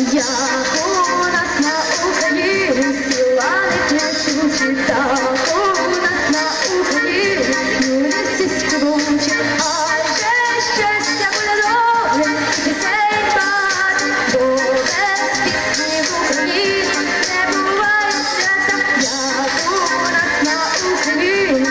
Я у нас на Україні сіла не плячу, так нас на Україні люди а ще щастя буде добре, пісень багато, бо без пісні в Україні не буває свята. Я у на Україні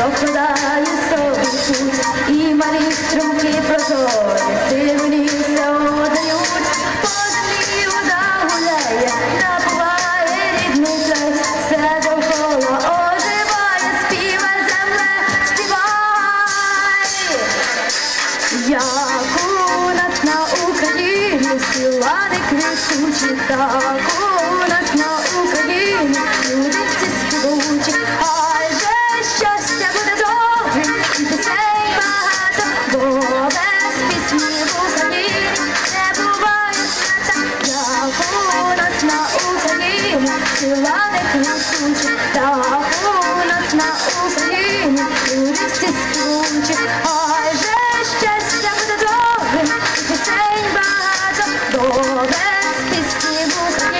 прокладає собі і малі струмки прозорі сивні одають, позлі вода гуляє, набуває рідний край, все довкола оживає, співа земле, співай, як у нас на Україні сіла не кричучі таку. на сучі, та у нас на Україні всі сплучі, ой же щастя буде довгим, пісень багато, дове з пісні в Україні.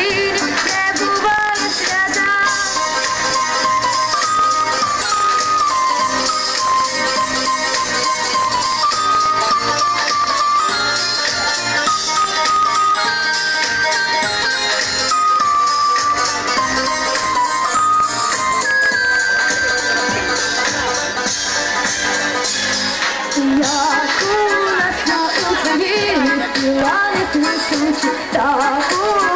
Станет на сути такой.